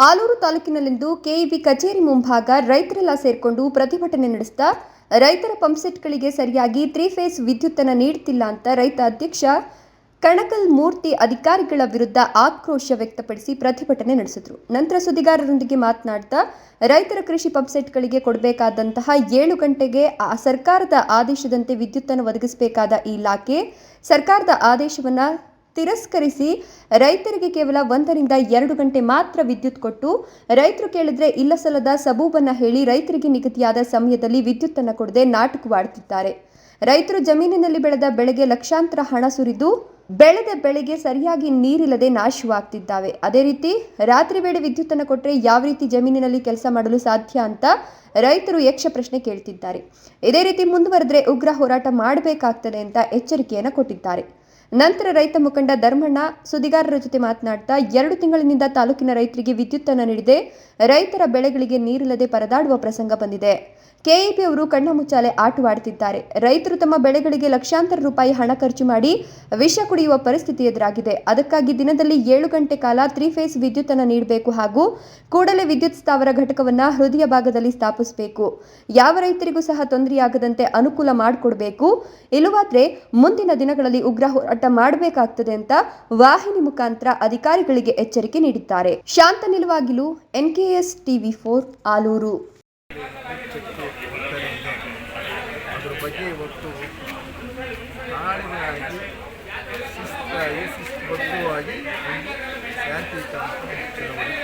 Aluru ತಾಲೂಕಿನಲ್ಲಿಂದು KEB ಕಚೇರಿ ಮುಂಭಾಗ ರೈತರೆಲ್ಲ ಸೇರಿಕೊಂಡು ಪ್ರತಿಭಟನೆ ನಡೆಸಿದ ರೈತರ ಪಂಪ್ಸೆಟ್ಗಳಿಗೆ ಸರಿಯಾಗಿ ತ್ರೀ ಫೇಸ್ ವಿದ್ಯುತ್ತನ್ನು ನೀಡುತ್ತಿಲ್ಲ ಅಂತ ರೈತ ಅಧ್ಯಕ್ಷ ಕಣಕಲ್ ಮೂರ್ತಿ ಅಧಿಕಾರಿಗಳ ವಿರುದ್ಧ ಆಕ್ರೋಶ ವ್ಯಕ್ತಪಡಿಸಿ ಪ್ರತಿಭಟನೆ ನಡೆಸಿದರು. ನಂತರ ಸುದ್ದಿಗಾರರೊಂದಿಗೆ ಮಾತನಾಡ್ತಾ ರೈತರ ಕೃಷಿ ಪಂಪ್ಸೆಟ್ಗಳಿಗೆ ಕೊಡಬೇಕಾದಂತಹ ಏಳು ಗಂಟೆಗೆ ಸರ್ಕಾರದ ಆದೇಶದಂತೆ ವಿದ್ಯುತ್ತನ್ನು ಒದಗಿಸಬೇಕಾದ ಈ ಇಲಾಖೆ ಸರ್ಕಾರದ ಆದೇಶವನ್ನ ತಿರಸ್ಕರಿಸಿ ರೈತರಿಗೆ ಕೇವಲ ಒಂದರಿಂದ ಎರಡು ಗಂಟೆ ಮಾತ್ರ ವಿದ್ಯುತ್ ಕೊಟ್ಟು ರೈತರು ಕೇಳಿದ್ರೆ ಇಲ್ಲ ಸಲ್ಲದ ಸಬೂಬನ್ನ ಹೇಳಿ ರೈತರಿಗೆ ನಿಗದಿಯಾದ ಸಮಯದಲ್ಲಿ ವಿದ್ಯುತ್ತನ್ನು ಕೊಡದೆ ನಾಟಕವಾಡುತ್ತಿದ್ದಾರೆ ರೈತರು ಜಮೀನಿನಲ್ಲಿ ಬೆಳೆದ ಬೆಳೆಗೆ ಲಕ್ಷಾಂತರ ಹಣ ಸುರಿದು ಬೆಳೆದ ಬೆಳೆಗೆ ಸರಿಯಾಗಿ ನೀರಿಲ್ಲದೆ ನಾಶವಾಗ್ತಿದ್ದಾವೆ. ಅದೇ ರೀತಿ ರಾತ್ರಿ ವೇಳೆ ವಿದ್ಯುತ್ತನ್ನು ಕೊಟ್ಟರೆ ಯಾವ ರೀತಿ ಜಮೀನಿನಲ್ಲಿ ಕೆಲಸ ಮಾಡಲು ಸಾಧ್ಯ ಅಂತ ರೈತರು ಯಕ್ಷ ಪ್ರಶ್ನೆ ಕೇಳ್ತಿದ್ದಾರೆ. ಇದೇ ರೀತಿ ಮುಂದುವರೆದ್ರೆ ಉಗ್ರ ಹೋರಾಟ ಮಾಡಬೇಕಾಗ್ತದೆ ಅಂತ ಎಚ್ಚರಿಕೆಯನ್ನು ಕೊಟ್ಟಿದ್ದಾರೆ. ನಂತರ ರೈತ ಮುಖಂಡ ಧರ್ಮಣ್ಣ ಸುದ್ದಿಗಾರರ ಜೊತೆ ಮಾತನಾಡ್ತಾ ಎರಡು ತಿಂಗಳಿನಿಂದ ತಾಲೂಕಿನ ರೈತರಿಗೆ ವಿದ್ಯುತ್ತನ್ನು ನೀಡಿದೆ. ರೈತರ ಬೆಳೆಗಳಿಗೆ ನೀರಿಲ್ಲದೆ ಪರದಾಡುವ ಪ್ರಸಂಗ ಬಂದಿದೆ. ಕೆಇಬಿ ಅವರು ಕಣ್ಣ ಮುಚ್ಚಾಲೆ ಆಟವಾಡುತ್ತಿದ್ದಾರೆ. ರೈತರು ತಮ್ಮ ಬೆಳೆಗಳಿಗೆ ಲಕ್ಷಾಂತರ ರೂಪಾಯಿ ಹಣ ಖರ್ಚು ಮಾಡಿ ವಿಷ ಕುಡಿಯುವ ಪರಿಸ್ಥಿತಿ ಎದುರಾಗಿದೆ. ಅದಕ್ಕಾಗಿ ದಿನದಲ್ಲಿ ಏಳು ಗಂಟೆ ಕಾಲ ತ್ರೀ ಫೇಸ್ ವಿದ್ಯುತ್ತನ್ನು ನೀಡಬೇಕು ಹಾಗೂ ಕೂಡಲೇ ವಿದ್ಯುತ್ ಸ್ಥಾವರ ಘಟಕವನ್ನು ಹೃದಯ ಭಾಗದಲ್ಲಿ ಸ್ಥಾಪಿಸಬೇಕು. ಯಾವ ರೈತರಿಗೂ ಸಹ ತೊಂದರೆಯಾಗದಂತೆ ಅನುಕೂಲ ಮಾಡಿಕೊಡಬೇಕು. ಇಲ್ಲವಾದ್ರೆ ಮುಂದಿನ ದಿನಗಳಲ್ಲಿ ಉಗ್ರ ಹೋರಾಟ ಮಾಡಬೇಕಾಗ್ತದೆ ಅಂತ ವಾಹಿನಿ ಮುಖಾಂತರ ಅಧಿಕಾರಿಗಳಿಗೆ ಎಚ್ಚರಿಕೆ ನೀಡಿದ್ದಾರೆ. ಶಾಂತ ನಿಲುವಾಗಿಲು, ಎನ್ಕೆಎಸ್ ಟಿವಿ ಫೋರ್, ಆಲೂರು. ಅದ್ರ ಬಗ್ಗೆ ಇವತ್ತು ನಾಳಿನಾಗಿ ಶಿಸ್ತಾಗಿ ಶಿಸ್ತುಬದ್ಧವಾಗಿ ಒಂದು ಶಾಂತಿಯುತ ಚಳವಳಿ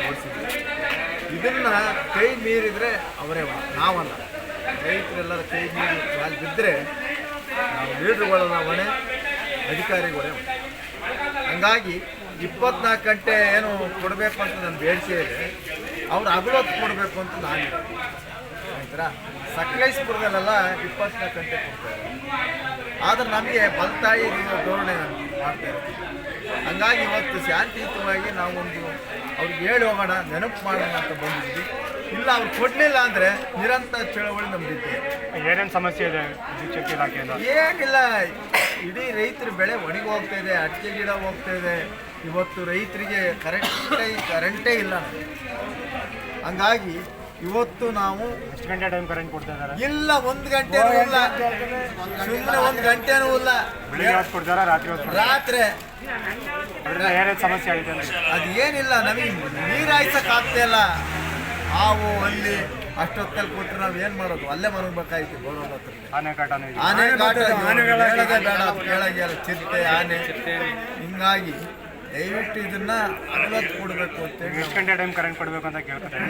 ಇದನ್ನು ಕೈ ಮೀರಿದರೆ ಅವರೇ ನಾವಲ್ಲ. ರೈತರೆಲ್ಲರ ಕೈ ಮೀರಿ ಕಾಲು ಬಿದ್ದರೆ ನಾವು ಲೀಡ್ರುಗಳ ಹೊಣೆ ಅಧಿಕಾರಿಗಳೇ ಹೊಣೆ ಹಂಗಾಗಿ ಇಪ್ಪತ್ನಾಲ್ಕು ಗಂಟೆ ಏನು ಕೊಡಬೇಕು ಅಂತ ನನ್ನ ಬೇಡಿಕೆ ಇದೆ. ಅವ್ರು ಅಗಲೊತ್ತು ಕೊಡಬೇಕು ಅಂತ ನಾನು ಆಯ್ತಾ? ಸಕಲೇಶ್ಪುರದಲ್ಲೆಲ್ಲ ಇಪ್ಪತ್ನಾಲ್ಕು ಗಂಟೆ ಕೊಡ್ತಾರೆ ಆದ್ರೆ ನಮಗೆ ಬಲ್ತಾಯಿ ಧೋರಣೆ ಮಾಡ್ತಾ ಇರ್ತೀವಿ ಹಂಗಾಗಿ ಇವತ್ತು ಶಾಂತಿಯುತವಾಗಿ ನಾವೊಂದು ಅವ್ರಿಗೆ ಹೇಳಿ ಹೋಗೋಣ ನೆನಪು ಮಾಡೋಣ ಅಂತ ಬಂದಿದ್ವಿ ಇಲ್ಲ ಅವ್ರು ಕೊಡಲಿಲ್ಲ ಅಂದರೆ ನಿರಂತರ ಚಳವಳಿ ನಮ್ದಿತ್ತು ಏನೇನು ಸಮಸ್ಯೆ ಇದೆ ಶಿಕ್ಷಕ ಇಲಾಖೆಯಿಂದ? ಏನಿಲ್ಲ ಇಡೀ ರೈತರ ಬೆಳೆ ಒಣಗಿ ಹೋಗ್ತಾ ಇದೆ ಅಡಿಕೆ ಗಿಡ ಹೋಗ್ತಾ ಇದೆ. ಇವತ್ತು ರೈತರಿಗೆ ಕರೆಂಟೇ ಕರೆಂಟೇ ಇಲ್ಲ. ಹಂಗಾಗಿ ಇವತ್ತು ನಾವು ಎಷ್ಟು ಗಂಟೆ ಟೈಮ್ ಕರೆಂಟ್ ಕೊಡ್ತಾ ಇದ್ದಾರೆ? ಇಲ್ಲ ಒಂದು ಗಂಟೆ ಇಲ್ಲ. ಸುಮ್ಮನೆ ಒಂದು ಗಂಟೆನೂ ಇಲ್ಲ. ಬೆಳಿಗ್ಗೆ ಹೊತ್ತು ಕೊಡ್ತಾರಾ ರಾತ್ರಿ ಹೊತ್ತು? ರಾತ್ರಿ. ಏನೇನು ಸಮಸ್ಯೆ ಆಗಿದೆ ಅದು ಏನಿಲ್ಲ ನಮಗೆ ನೀರು ಹಾಯ್ಸಕ್ ಆಗ್ತಾ ಇಲ್ಲ. ಹಾವು ಅಲ್ಲಿ ಅಷ್ಟೊತ್ತಲ್ಲಿ ಕೊಟ್ಟರೆ ನಾವು ಏನು ಮಾಡೋದು? ಅಲ್ಲೇ ಮರಬೇಕಾಯ್ತು ಗೌರವ ಹತ್ರ ಆನೆ ಕಾಟ ಆನೆ ಕಾಟ ಬೇಡ ಕೆಳಗೆ ಚಿರತೆ ಆನೆ. ಹಿಂಗಾಗಿ ದಯವಿಟ್ಟು ಇದನ್ನ ಅನುಮತಿ ಕೊಡಬೇಕು ಅಂತೇಳಿ ಎಷ್ಟು ಗಂಟೆ ಟೈಮ್ ಕರೆಂಟ್ ಕೊಡಬೇಕು ಅಂತ ಕೇಳ್ಕೊತಾರೆ